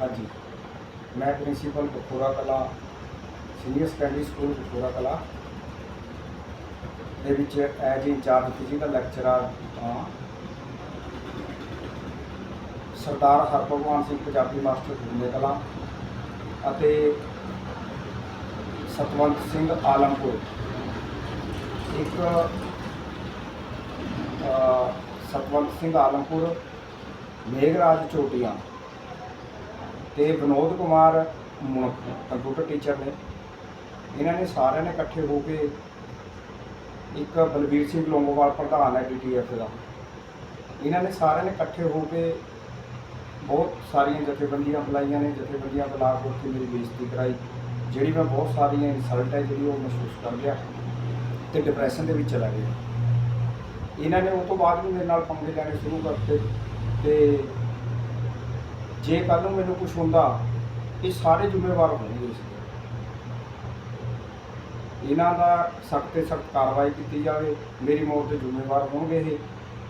ਹਾਂਜੀ। ਮੈਂ ਪ੍ਰਿੰਸੀਪਲ ਬਖੋਰਾ ਕਲਾ, ਸੀਨੀਅਰ ਸੈਕੰਡਰੀ ਸਕੂਲ ਬਖੋਰਾ ਕਲਾ ਦੇ ਵਿੱਚ ਐਜ ਇੰਚਾਰਜ ਫਿਜ਼ੀਕਲ ਲੈਕਚਰਰ ਹਾਂ। ਸਰਦਾਰ ਹਰਭਗਵਾਨ ਸਿੰਘ ਪੰਜਾਬੀ ਮਾਸਟਰ ਗੁਰਮੇ ਕਲਾ ਅਤੇ ਸਤਵੰਤ ਸਿੰਘ ਆਲਮਪੁਰ ਇੱਕ ਸਤਵੰਤ ਸਿੰਘ ਆਲਮਪੁਰ ਮੇਘਰਾਜ ਚੋਟੀਆਂ ਤੇ ਵਿਨੋਦ ਕੁਮਾਰ ਮੁਣਕ ਕੰਪਿਊਟਰ ਟੀਚਰ ਨੇ। ਇਹਨਾਂ ਨੇ ਸਾਰਿਆਂ ਨੇ ਇਕੱਠੇ ਹੋ ਕੇ ਇੱਕ ਬਲਬੀਰ ਸਿੰਘ ਲੋਂਗੋਵਾਲ ਪ੍ਰਧਾਨ ਹੈ ਡੀਟੀਐਫ ਦਾ। ਇਹਨਾਂ ਨੇ ਸਾਰਿਆਂ ਨੇ ਇਕੱਠੇ ਹੋ ਕੇ ਬਹੁਤ ਸਾਰੀਆਂ ਜਥੇਬੰਦੀਆਂ ਬੁਲਾਈਆਂ ਨੇ। ਜਥੇਬੰਦੀਆਂ ਬੁਲਾ ਕੇ ਉੱਥੇ ਮੇਰੀ ਬੇਇੱਜ਼ਤੀ ਕਰਾਈ, ਜਿਹੜੀ ਮੈਂ ਬਹੁਤ ਸਾਰੀਆਂ ਇਨਸਲਟ ਹੈ ਜਿਹੜੀ ਉਹ ਮਹਿਸੂਸ ਕਰ ਗਿਆ ਤੇ ਡਿਪਰੈਸ਼ਨ ਦੇ ਵਿੱਚ ਚਲਾ ਗਿਆ। ਇਹਨਾਂ ਨੇ ਉਹ ਤੋਂ ਬਾਅਦ ਵੀ ਮੇਰੇ ਨਾਲ ਪੰਗੇ ਲੈਣੇ ਸ਼ੁਰੂ ਕਰਤੇ ਤੇ ਜੇ ਕੱਲ ਨੂੰ ਮੈਨੂੰ ਕੁਝ ਹੁੰਦਾ, ਇਹ ਸਾਰੇ ਜ਼ਿੰਮੇਵਾਰ ਹੋਣਗੇ ਇਸ ਦੇ ਇਹਨਾਂ ਦਾ ਸਖਤ ਤੇ ਸਖਤ ਕਾਰਵਾਈ ਕੀਤੀ ਜਾਵੇ, ਮੇਰੀ ਮੌਤ ਦੇ ਜ਼ਿੰਮੇਵਾਰ ਹੋਣਗੇ ਇਹ,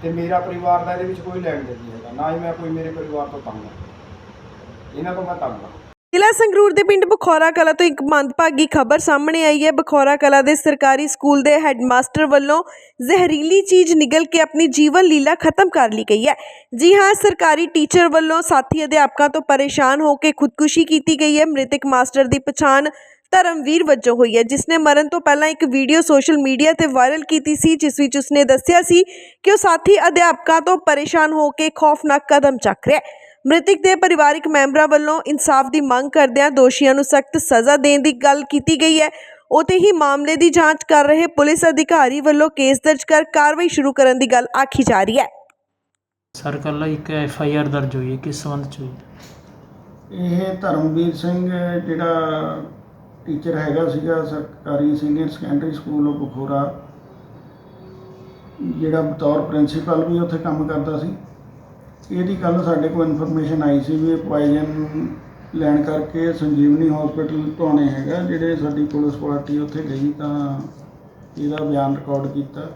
ਤੇ ਮੇਰਾ ਪਰਿਵਾਰ ਦਾ ਇਹਦੇ ਵਿੱਚ ਕੋਈ ਲੈਣ ਦੇਣ ਨਹੀਂ ਹੈਗਾ, ਨਾ ਹੀ ਮੈਂ ਕੋਈ ਮੇਰੇ ਪਰਿਵਾਰ ਤੋਂ ਤੰਗ ਹਾਂ। ਇਹਨਾਂ ਤੋਂ ਮੈਂ ਤੰਗ ਹਾਂ। ਜ਼ਿਲ੍ਹਾ ਸੰਗਰੂਰ ਦੇ ਪਿੰਡ ਬਖੌਰਾ ਕਲਾ ਤੋਂ ਇੱਕ ਮੰਦਭਾਗੀ ਖਬਰ ਸਾਹਮਣੇ ਆਈ ਹੈ। ਬਖੌਰਾ ਕਲਾ ਦੇ ਸਰਕਾਰੀ ਸਕੂਲ ਦੇ ਹੈੱਡਮਾਸਟਰ ਵੱਲੋਂ ਜ਼ਹਿਰੀਲੀ ਚੀਜ਼ ਨਿਗਲ ਕੇ ਆਪਣੀ ਜੀਵਨ ਲੀਲਾ ਖਤਮ ਕਰ ਲਈ ਗਈ ਹੈ। ਜੀ ਹਾਂ, ਸਰਕਾਰੀ ਟੀਚਰ ਵੱਲੋਂ ਸਾਥੀ ਅਧਿਆਪਕਾਂ ਤੋਂ ਪਰੇਸ਼ਾਨ ਹੋ ਕੇ ਖੁਦਕੁਸ਼ੀ ਕੀਤੀ ਗਈ ਹੈ। ਮ੍ਰਿਤਕ ਮਾਸਟਰ ਦੀ ਪਛਾਣ ਧਰਮਵੀਰ ਵਜੋਂ ਹੋਈ ਹੈ ਜਿਸ ਨੇ ਮਰਨ ਤੋਂ ਪਹਿਲਾਂ ਇੱਕ ਵੀਡੀਓ ਸੋਸ਼ਲ ਮੀਡੀਆ ਤੇ ਵਾਇਰਲ ਕੀਤੀ ਸੀ, ਜਿਸ ਵਿੱਚ ਉਸਨੇ ਦੱਸਿਆ ਸੀ ਕਿ ਉਹ ਸਾਥੀ ਅਧਿਆਪਕਾਂ ਤੋਂ ਪਰੇਸ਼ਾਨ ਹੋ ਕੇ ਖੌਫਨਾਕ ਕਦਮ ਚੱਕ ਰਿਹਾ ਹੈ। ਮ੍ਰਿਤਕ ਦੇ ਪਰਿਵਾਰਕ ਮੈਂਬਰਾਂ ਵੱਲੋਂ ਇਨਸਾਫ ਦੀ ਮੰਗ ਕਰਦਿਆਂ ਦੋਸ਼ੀਆਂ ਨੂੰ ਸਖਤ ਸਜ਼ਾ ਦੇਣ ਦੀ ਗੱਲ ਕੀਤੀ ਗਈ ਹੈ। ਉਤੇ ਹੀ ਮਾਮਲੇ ਦੀ ਜਾਂਚ ਕਰ ਰਹੇ ਪੁਲਿਸ ਅਧਿਕਾਰੀ ਵੱਲੋਂ ਕੇਸ ਦਰਜ ਕਰ ਕਾਰਵਾਈ ਸ਼ੁਰੂ ਕਰਨ ਦੀ ਗੱਲ ਆਖੀ ਜਾ ਰਹੀ ਹੈ। ਸਰ ਕੱਲ੍ਹ ਇੱਕ ਐਫ ਆਈ ਆਰ ਦਰਜ ਹੋਈ ਹੈ। ਕਿਸ ਸੰਬੰਧ ਚ ਹੋਈ ਇਹ ਧਰਮਵੀਰ ਸਿੰਘ ਜਿਹੜਾ ਟੀਚਰ ਹੈਗਾ ਸੀਗਾ ਸਰਕਾਰੀ ਸੀਨੀਅਰ ਸੈਕੰਡਰੀ ਸਕੂਲ ਬਖੋਰਾ ਜਿਹੜਾ ਬਤੌਰ ਪ੍ਰਿੰਸੀਪਲ ਵੀ ਉੱਥੇ ਕੰਮ ਕਰਦਾ ਸੀ। ਇਹਦੀ ਕੱਲ ਸਾਡੇ ਕੋਲ ਇਨਫੋਰਮੇਸ਼ਨ ਆਈ ਸੀ ਵੀ ਇਹ ਲੈਣ ਕਰਕੇ ਸੰਜੀਵਨੀ ਹਸਪੀਟਲ ਧੋਣੇ ਹੈਗਾ, ਜਿਹੜੇ ਸਾਡੀ ਪੁਲਿਸ ਪਾਰਟੀ ਉੱਥੇ ਗਈ ਤਾਂ ਇਹਦਾ ਬਿਆਨ ਰਿਕਾਰਡ ਕੀਤਾ।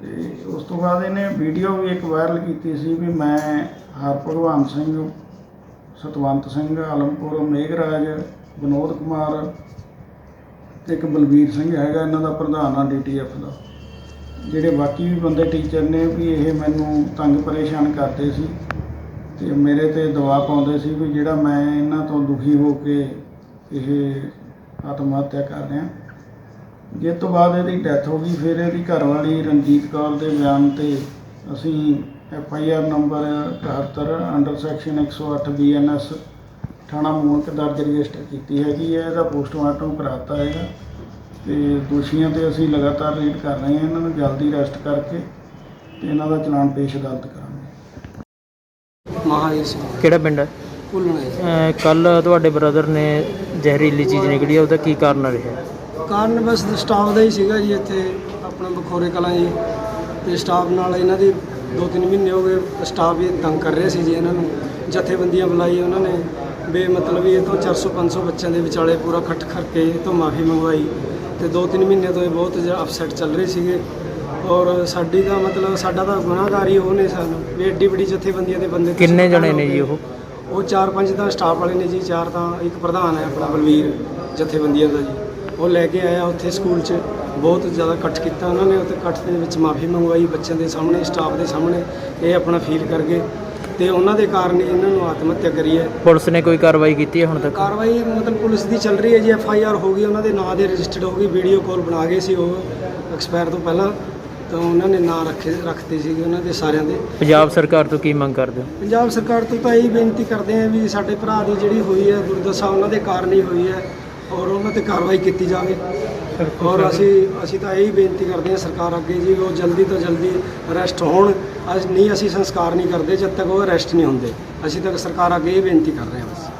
ਤੇ ਉਸ ਤੋਂ ਬਾਅਦ ਇਹਨੇ ਵੀਡੀਓ ਵੀ ਇੱਕ ਵਾਇਰਲ ਕੀਤੀ ਸੀ ਵੀ ਮੈਂ ਹਰ ਹਰਭਗਵਾਨ ਸਿੰਘ, ਸਤਵੰਤ ਸਿੰਘ, ਆਲਮਪੁਰ, ਮੇਘਰਾਜ, ਵਿਨੋਦ ਕੁਮਾਰ ਤੇ ਇੱਕ ਬਲਬੀਰ ਸਿੰਘ ਹੈਗਾ, ਇਹਨਾਂ ਦਾ ਪ੍ਰਧਾਨ ਆ ਡੀਟੀਐਫ ਦਾ। ਜਿਹੜੇ ਬਾਕੀ ਵੀ ਬੰਦੇ ਟੀਚਰ ਨੇ ਵੀ ਇਹ ਮੈਨੂੰ ਤੰਗ ਪਰੇਸ਼ਾਨ ਕਰਦੇ ਸੀ ਤੇ ਮੇਰੇ ਤੇ ਦਬਾਅ ਪਾਉਂਦੇ ਸੀ ਵੀ ਜਿਹੜਾ ਮੈਂ ਇਹਨਾਂ ਤੋਂ ਦੁਖੀ ਹੋ ਕੇ ਇਹ ਆਤਮ ਹੱਤਿਆ ਕਰ ਰਿਹਾ। ਜਿਸ ਤੋਂ ਬਾਅਦ ਇਹਦੀ ਡੈਥ ਹੋ ਗਈ, ਫਿਰ ਇਹਦੀ ਘਰਵਾਲੀ ਰਣਜੀਤ ਕੌਰ ਦੇ ਬਿਆਨ ਤੇ ਅਸੀਂ F I R number 71 under section 108 B N S ਥਾਣਾ ਮੂਣਕ ਦਰਜ ਰਜਿਸਟਰ ਕੀਤੀ ਹੈਗੀ ਹੈ, ਇਹਦਾ ਪੋਸਟਮਾਰਟਮ ਕਰਾਤਾ ਹੈਗਾ। ਤੇ ਦੋਸ਼ੀਆਂ ਤੇ ਅਸੀਂ ਲਗਾਤਾਰ ਰੇਡ ਕਰ ਰਹੇ ਹਾਂ। ਇਹਨਾਂ ਨੂੰ ਜਲਦੀ ਅਰੈਸਟ ਕਰਕੇ ਤੇ ਇਹਨਾਂ ਦਾ ਚਲਾਨ ਪੇਸ਼ ਅਦਾਲਤ ਕਰਾਂਗੇ। ਮਹਾਵੀਰ ਸਿੰਘ ਕਿਹੜਾ ਪਿੰਡ ਹੈ? ਭੁੱਲਣਾ ਕੱਲ ਤੁਹਾਡੇ ਬ੍ਰਦਰ ਨੇ ਜ਼ਹਿਰੀਲੀ ਚੀਜ਼ ਨਿਕਲੀ ਹੈ ਉਹਦਾ ਕੀ ਕਾਰਨ ਰਿਹਾ? ਕਾਰਨ ਬਸ ਸਟਾਫ ਦਾ ਹੀ ਸੀਗਾ ਜੀ ਇੱਥੇ ਆਪਣਾ ਬਖੋਰੇ ਕਲਾਂ ਜੀ। ਤੇ ਸਟਾਫ ਨਾਲ ਇਹਨਾਂ ਦੀ ਦੋ ਤਿੰਨ ਮਹੀਨੇ ਹੋ ਗਏ ਸਟਾਫ ਵੀ ਤੰਗ ਕਰ ਰਿਹਾ ਸੀ ਜੀ ਇਹਨਾਂ ਨੂੰ। ਜਥੇਬੰਦੀਆਂ ਬੁਲਾਈ ਉਹਨਾਂ ਨੇ। ਬੇ ਮਤਲਬ ਇਹ ਤੋਂ 400 500 ਬੱਚਿਆਂ ਦੇ ਵਿਚਾਲੇ ਪੂਰਾ ਇਕੱਠ ਕਰਕੇ ਇਹ ਤੋਂ ਮਾਫੀ ਮੰਗਵਾਈ ਤੇ ਦੋ ਤਿੰਨ ਮਹੀਨੇ ਤੋਂ ਇਹ ਬਹੁਤ ਜ਼ਿਆਦਾ ਅਪਸੈਟ ਚੱਲ ਰਹੇ ਸੀਗੇ। ਔਰ ਸਾਡੀ ਦਾ ਮਤਲਬ ਸਾਡਾ ਤਾਂ ਗੁਨਾਹਗਾਰ ਹੀ ਉਹ ਨੇ ਸਾਨੂੰ। ਵੀ ਐਡੀ ਵੱਡੀ ਜਥੇਬੰਦੀਆਂ ਦੇ ਬੰਦੇ ਕਿੰਨੇ ਜਣੇ ਨੇ। ਜੀ ਉਹ? ਉਹ ਚਾਰ ਪੰਜ ਤਾਂ ਸਟਾਫ ਵਾਲੇ ਨੇ ਜੀ ਚਾਰ ਤਾਂ ਇੱਕ ਪ੍ਰਧਾਨ ਹੈ ਆਪਣਾ ਬਲਵੀਰ ਜਥੇਬੰਦੀਆਂ ਦਾ ਜੀ। ਉਹ ਲੈ ਕੇ ਆਇਆ ਉੱਥੇ ਸਕੂਲ 'ਚ। ਬਹੁਤ ਜ਼ਿਆਦਾ ਇਕੱਠ ਕੀਤਾ ਉਹਨਾਂ ਨੇ ਉੱਥੇ ਇਕੱਠ ਦੇ ਵਿੱਚ ਮਾਫੀ ਮੰਗਵਾਈ ਬੱਚਿਆਂ ਦੇ ਸਾਹਮਣੇ ਸਟਾਫ ਦੇ ਸਾਹਮਣੇ। ਇਹ ਆਪਣਾ ਫੀਲ ਕਰ ਗਏ। ਤੇ ਉਹਨਾਂ ਦੇ ਕਾਰਨ ਹੀ ਇਹਨਾਂ ਨੂੰ ਆਤਮ ਹੱਤਿਆ ਕਰੀ ਹੈ। ਪੁਲਿਸ ਨੇ ਕੋਈ ਕਾਰਵਾਈ ਕੀਤੀ ਹੈ ਹੁਣ ਤੱਕ? ਕਾਰਵਾਈ ਮਤਲਬ ਪੁਲਿਸ ਦੀ ਚੱਲ ਰਹੀ ਹੈ ਜੀ ਐਫ ਆਈ ਆਰ ਹੋ ਗਈ ਉਹਨਾਂ ਦੇ ਨਾਂ ਦੇ ਰਜਿਸਟਰਡ ਹੋ ਗਈ ਵੀਡੀਓ ਕਾਲ ਬਣਾ ਗਏ ਸੀ ਉਹ ਐਕਸਪਾਇਰ ਤੋਂ ਪਹਿਲਾਂ ਤਾਂ ਉਹਨਾਂ ਨੇ ਨਾਂ ਰੱਖੇ ਰੱਖਤੇ ਸੀਗੇ ਉਹਨਾਂ ਦੇ ਸਾਰਿਆਂ ਦੇ। ਪੰਜਾਬ ਸਰਕਾਰ ਤੋਂ ਕੀ ਮੰਗ ਕਰਦੇ ਹੋ? ਪੰਜਾਬ ਸਰਕਾਰ ਤੋਂ ਤਾਂ ਇਹੀ ਬੇਨਤੀ ਕਰਦੇ ਹਾਂ ਵੀ ਸਾਡੇ ਭਰਾ ਦੀ ਜਿਹੜੀ ਹੋਈ ਹੈ ਦੁਰਦਸ਼ਾ ਉਹਨਾਂ ਦੇ ਕਾਰਨ ਹੀ ਹੋਈ ਹੈ। ਔਰ ਉਹਨਾਂ ਤੇ ਕਾਰਵਾਈ ਕੀਤੀ ਜਾਵੇ। ਔਰ ਅਸੀਂ ਅਸੀਂ ਤਾਂ ਇਹੀ ਬੇਨਤੀ ਕਰਦੇ ਹਾਂ ਸਰਕਾਰ ਅੱਗੇ ਜੀ ਉਹ ਜਲਦੀ ਤੋਂ ਜਲਦੀ ਅਰੈਸਟ ਹੋਣ। ਅੱਜ ਨਹੀਂ ਅਸੀਂ ਸੰਸਕਾਰ ਨਹੀਂ ਕਰਦੇ ਜਦ ਤੱਕ ਉਹ ਅਰੈਸਟ ਨਹੀਂ ਹੁੰਦੇ। ਅਸੀਂ ਤਾਂ ਸਰਕਾਰ ਅੱਗੇ ਇਹ ਬੇਨਤੀ ਕਰ ਰਹੇ ਹਾਂ ਬਸ।